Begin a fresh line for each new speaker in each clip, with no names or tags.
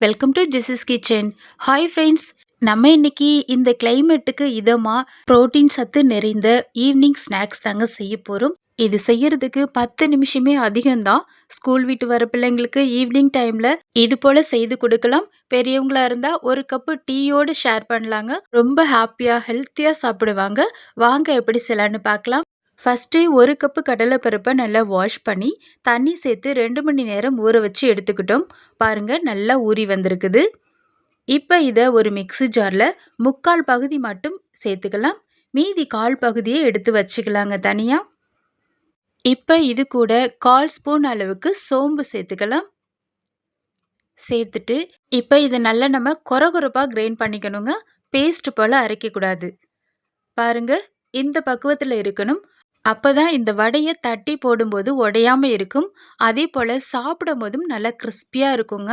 Welcome to Jessie's kitchen hi friends நம்ம இன்னைக்கு இந்த கிளைமேட்டுக்கு இதமாக புரோட்டீன் சத்து நிறைந்த ஈவினிங் ஸ்நாக்ஸ் தாங்க செய்ய போகிறோம் இது செய்யறதுக்கு பத்து நிமிஷமே அதிகம்தான். ஸ்கூல் விட்டு வர பிள்ளைங்களுக்கு ஈவினிங் டைமில் இது போல் செய்து கொடுக்கலாம். பெரியவங்களா இருந்தால் ஒரு கப்பு டீயோடு ஷேர் பண்ணலாங்க. ரொம்ப ஹாப்பியாக ஹெல்த்தியாக சாப்பிடுவாங்க. வாங்க எப்படி செய்யலான்னு பார்க்கலாம். ஃபஸ்ட்டு ஒரு கப்பு கடலைப்பருப்பை நல்லா வாஷ் பண்ணி தண்ணி சேர்த்து ரெண்டு மணி நேரம் ஊற வச்சு எடுத்துக்கிட்டோம். பாருங்கள் நல்லா ஊறி வந்திருக்குது. இப்போ இதை ஒரு மிக்ஸி ஜாரில் முக்கால் பகுதி மட்டும் சேர்த்துக்கலாம். மீதி கால் பகுதியை எடுத்து வச்சுக்கலாங்க தனியாக இப்போ இது கூட கால் ஸ்பூன் அளவுக்கு சோம்பு சேர்த்துக்கலாம். சேர்த்துட்டு இப்போ இதை நல்லா நம்ம கொரகொரப்பாக கிரைண்ட் பண்ணிக்கணுங்க. பேஸ்ட் போல் அரைக்கக்கூடாது. பாருங்கள் இந்த பக்குவத்தில் இருக்கணும். அப்போ தான் இந்த வடையை தட்டி போடும்போது உடையாம இருக்கும். அதே போல் சாப்பிடும் போதும் நல்லா கிறிஸ்பியாக இருக்குங்க.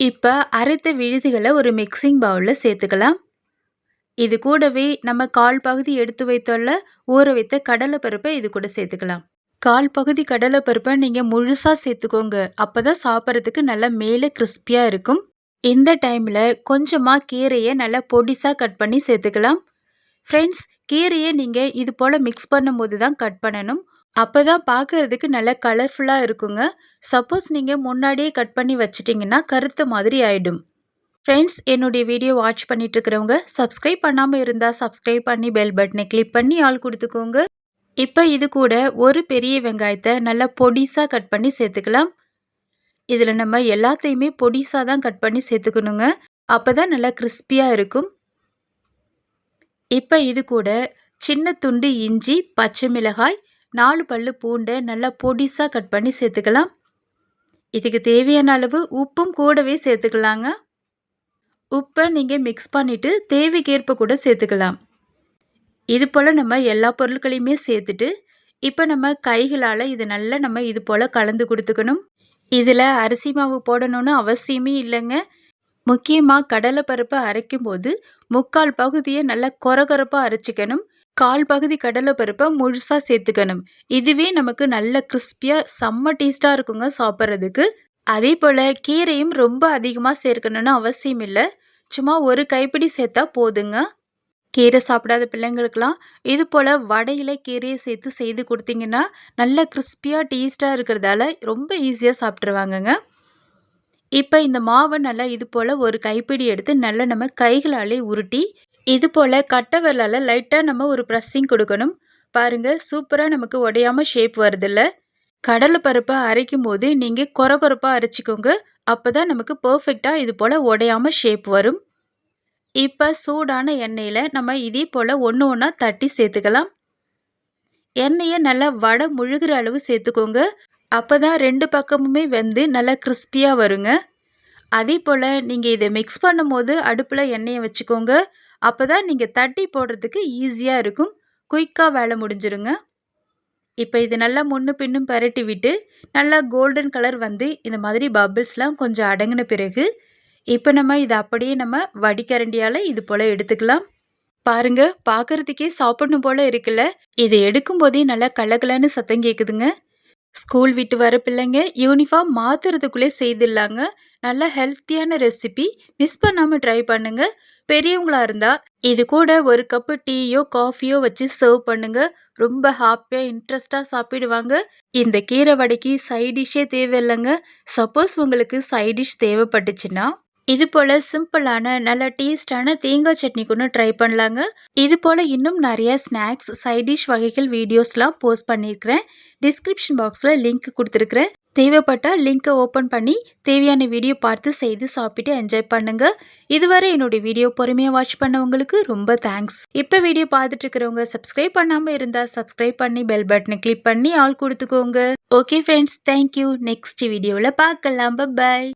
இப்போ அரைத்த விழுதுகளை ஒரு மிக்சிங் பவுலில் சேர்த்துக்கலாம். இது கூடவே நம்ம கால் பகுதி எடுத்து வைத்தோல்ல ஊற வைத்த கடலை பருப்பை இது கூட சேர்த்துக்கலாம். கால் பகுதி கடலை பருப்பை நீங்கள் முழுசாக சேர்த்துக்கோங்க. அப்போ தான் சாப்பிட்றதுக்கு நல்லா மேலே கிறிஸ்பியாக இருக்கும். இந்த டைமில் கொஞ்சமாக கீரையை நல்லா பொடிசாக கட் பண்ணி சேர்த்துக்கலாம். ஃப்ரெண்ட்ஸ் கீரையை நீங்கள் இது போல் மிக்ஸ் பண்ணும்போது தான் கட் பண்ணணும். அப்போ தான் பார்க்குறதுக்கு நல்லா கலர்ஃபுல்லாக இருக்குங்க. சப்போஸ் நீங்கள் முன்னாடியே கட் பண்ணி வச்சிட்டிங்கன்னா கருத்து மாதிரி ஆகிடும் ஃப்ரெண்ட்ஸ் என்னுடைய வீடியோ வாட்ச் பண்ணிட்டுருக்கிறவங்க சப்ஸ்கிரைப் பண்ணாமல் இருந்தால் சப்ஸ்கிரைப் பண்ணி பெல் பட்டனை கிளிக் பண்ணி ஆள் கொடுத்துக்கோங்க. இப்போ இது கூட ஒரு பெரிய வெங்காயத்தை நல்லா பொடிசாக கட் பண்ணி சேர்த்துக்கலாம். இதில் நம்ம எல்லாத்தையுமே பொடிசாக தான் கட் பண்ணி சேர்த்துக்கணுங்க. அப்போ தான் நல்லா கிறிஸ்பியாக இருக்கும். இப்போ இது கூட சின்ன துண்டு இஞ்சி பச்சை மிளகாய் நாலு பல்லு பூண்டை நல்லா பொடிசாக கட் பண்ணி சேர்த்துக்கலாம். இதுக்கு தேவையான அளவு உப்பும் கூடவே சேர்த்துக்கலாங்க. உப்பை நீங்கள் மிக்ஸ் பண்ணிவிட்டு தேவைக்கேற்ப கூட சேர்த்துக்கலாம். இது போல் நம்ம எல்லா பொருட்களையுமே சேர்த்துட்டு இப்போ நம்ம கைகளால் இது நல்லா நம்ம இது போல் கலந்து கொடுத்துக்கணும். இதில் அரிசி மாவு போடணும்னு அவசியமே இல்லைங்க. முக்கியமாக கடலை பருப்பை அரைக்கும் போது முக்கால் பகுதியை நல்லா கொரகொரப்பாக அரைச்சிக்கணும். கால் பகுதி கடலை பருப்பை முழுசாக சேர்த்துக்கணும். இதுவே நமக்கு நல்ல கிறிஸ்பியாக செம்ம டேஸ்ட்டாக இருக்குங்க சாப்பிட்றதுக்கு. அதே போல் கீரையும் ரொம்ப அதிகமாக சேர்க்கணும்னு அவசியம் இல்லை. சும்மா ஒரு கைப்பிடி சேர்த்தா போதுங்க. கீரை சாப்பிடாத பிள்ளைங்களுக்கெல்லாம் இது போல் வடையில் கீரையை சேர்த்து செய்து கொடுத்தீங்கன்னா நல்ல கிறிஸ்பியாக டேஸ்ட்டாக இருக்கிறதால ரொம்ப ஈஸியாக சாப்பிட்ருவாங்கங்க இப்போ இந்த மாவை நல்லா இது போல் ஒரு கைப்பிடி எடுத்து நல்லா நம்ம கைகளாலே உருட்டி இது போல் கட்டை விரலால் லைட்டாக நம்ம ஒரு ப்ரெஸ்ஸிங் கொடுக்கணும். பாருங்கள் சூப்பராக நமக்கு உடையாமல் ஷேப் வருதில்ல. கடலை பருப்பை அரைக்கும் போது நீங்கள் குறை குறைப்பாக அரைச்சிக்கோங்க. அப்போ தான் நமக்கு பர்ஃபெக்டாக இது போல் உடையாமல் ஷேப் வரும். இப்போ சூடான எண்ணெயில் நம்ம இதே போல் ஒன்று ஒன்றா தட்டி சேர்த்துக்கலாம். எண்ணெயை நல்லா வடை முழுகிற அளவு சேர்த்துக்கோங்க. அப்போ தான் ரெண்டு பக்கமுமே வந்து நல்லா கிறிஸ்பியாக வருங்க. அதே போல் நீங்கள் இதை மிக்ஸ் பண்ணும்போது அடுப்பில் எண்ணெயை வச்சுக்கோங்க. அப்போ தான் நீங்கள் தட்டி போடுறதுக்கு ஈஸியாக இருக்கும். குயிக்காக வேலை முடிஞ்சிருங்க. இப்போ இது நல்லா முன்னு பின்னும் பரட்டி விட்டு நல்லா கோல்டன் கலர் வந்து இந்த மாதிரி பபிள்ஸ்லாம் கொஞ்சம் அடங்கின பிறகு இப்போ நம்ம இதை அப்படியே நம்ம வடிகரண்டியால் இது போல் எடுத்துக்கலாம். பாருங்க பார்க்குறதுக்கே சாப்பிடணும் போல் இருக்குல்ல. இதை எடுக்கும்போதே நல்லா கலகலன்னு சத்தம் கேட்குதுங்க ஸ்கூல் விட்டு வர பிள்ளைங்க யூனிஃபார்ம் மாற்றுறதுக்குள்ளே செய்திடலாங்க. நல்ல ஹெல்த்தியான ரெசிபி. மிஸ் பண்ணாமல் ட்ரை பண்ணுங்க. பெரியவங்களா இருந்தால் இது கூட ஒரு கப்பு டீயோ காஃபியோ வச்சு சர்வ் பண்ணுங்க. ரொம்ப ஹாப்பியாக இன்ட்ரெஸ்ட்டாக சாப்பிடுவாங்க. இந்த கீரை வடைக்கு சைடிஷ்ஷே தேவையில்லைங்க. சப்போஸ் உங்களுக்கு சைடிஷ் தேவைப்பட்டுச்சுன்னா இது போல் சிம்பிளான நல்ல டேஸ்டான தேங்காய் சட்னி கூட ட்ரை பண்ணலாங்க. இது போல் இன்னும் நிறைய ஸ்நாக்ஸ் சைடிஷ் வகைகள் வீடியோஸ்லாம் போஸ்ட் பண்ணியிருக்கிறேன். டிஸ்கிரிப்ஷன் பாக்ஸில் லிங்க் கொடுத்துருக்குறேன். தேவைப்பட்டால் லிங்க்கை ஓப்பன் பண்ணி தேவையான வீடியோ பார்த்து செய்து சாப்பிட்டு என்ஜாய் பண்ணுங்க. இதுவரை என்னுடைய வீடியோ பொறுமையாக வாட்ச் பண்ணவங்களுக்கு ரொம்ப தேங்க்ஸ். இப்போ வீடியோ பார்த்துட்டு இருக்கிறவங்க சப்ஸ்கிரைப் பண்ணாமல் இருந்தால் சப்ஸ்கிரைப் பண்ணி பெல் பட்டனை கிளிக் பண்ணி ஆள் கொடுத்துக்கோங்க. ஓகே ஃப்ரெண்ட்ஸ் தேங்க்யூ நெக்ஸ்ட் வீடியோவில் பார்க்கலாம். பாய்